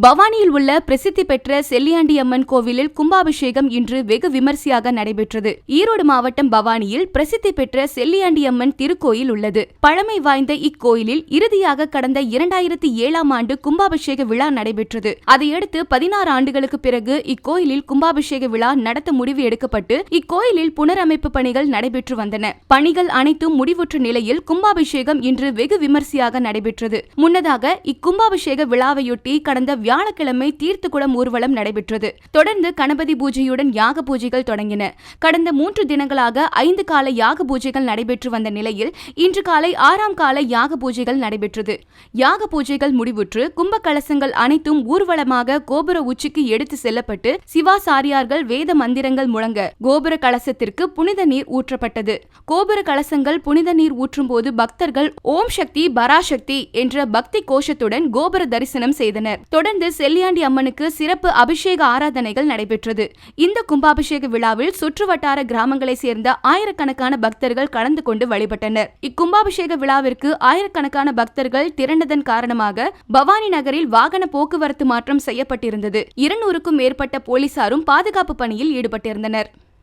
பவானியில் உள்ள பிரசித்தி பெற்ற செல்லியாண்டியம்மன் கோவிலில் கும்பாபிஷேகம் இன்று வெகு விமர்சையாக நடைபெற்றது. ஈரோடு மாவட்டம் பவானியில் பிரசித்தி பெற்ற செல்லியாண்டியம்மன் திருக்கோயில் உள்ளது. பழமை வாய்ந்த இக்கோயிலில் இறுதியாக கடந்த இரண்டாயிரத்தி ஏழாம் ஆண்டு கும்பாபிஷேக விழா நடைபெற்றது. அதையடுத்து பதினாறு ஆண்டுகளுக்கு பிறகு இக்கோயிலில் கும்பாபிஷேக விழா நடத்த முடிவு எடுக்கப்பட்டு இக்கோயிலில் புனரமைப்பு பணிகள் நடைபெற்று வந்தன. பணிகள் அனைத்தும் முடிவுற்ற நிலையில் கும்பாபிஷேகம் இன்று வெகு விமர்சையாக நடைபெற்றது. முன்னதாக இக்கும்பாபிஷேக விழாவையொட்டி கடந்த வியாழக்கிழமை தீர்த்துக்குளம் ஊர்வலம் நடைபெற்றது. தொடர்ந்து கணபதி பூஜையுடன் யாக பூஜைகள் தொடங்கின. கடந்த மூன்று தினங்களாக ஐந்து கால யாக பூஜைகள் நடைபெற்று வந்த நிலையில் இன்று காலை ஆறாம் கால யாக பூஜைகள் நடைபெற்றது. யாக பூஜைகள் முடிவுற்று கும்ப கலசங்கள் அனைத்தும் ஊர்வலமாக கோபுர உச்சிக்கு எடுத்து செல்லப்பட்டு சிவாசாரியார்கள் வேத மந்திரங்கள் முழங்க கோபுர கலசத்திற்கு புனித நீர் ஊற்றப்பட்டது. கோபுர கலசங்கள் புனித நீர் ஊற்றும் போது பக்தர்கள் ஓம் சக்தி பராசக்தி என்ற பக்தி கோஷத்துடன் கோபுர தரிசனம் செய்தனர். தொடர்ந்து செல்லியாண்டி அம்மனுக்கு சிறப்பு அபிஷேக ஆராதனைகள் நடைபெற்றது. இந்த கும்பாபிஷேக விழாவில் சுற்றுவட்டார கிராமங்களை சேர்ந்த ஆயிரக்கணக்கான பக்தர்கள் கலந்து கொண்டு வழிபட்டனர். இக்கும்பாபிஷேக விழாவிற்கு ஆயிரக்கணக்கான பக்தர்கள் திரண்டதன் காரணமாக பவானி நகரில் வாகன போக்குவரத்து மாற்றம் செய்யப்பட்டிருந்தது. இருநூறுக்கும் மேற்பட்ட போலீசாரும் பாதுகாப்பு பணியில் ஈடுபட்டிருந்தனர்.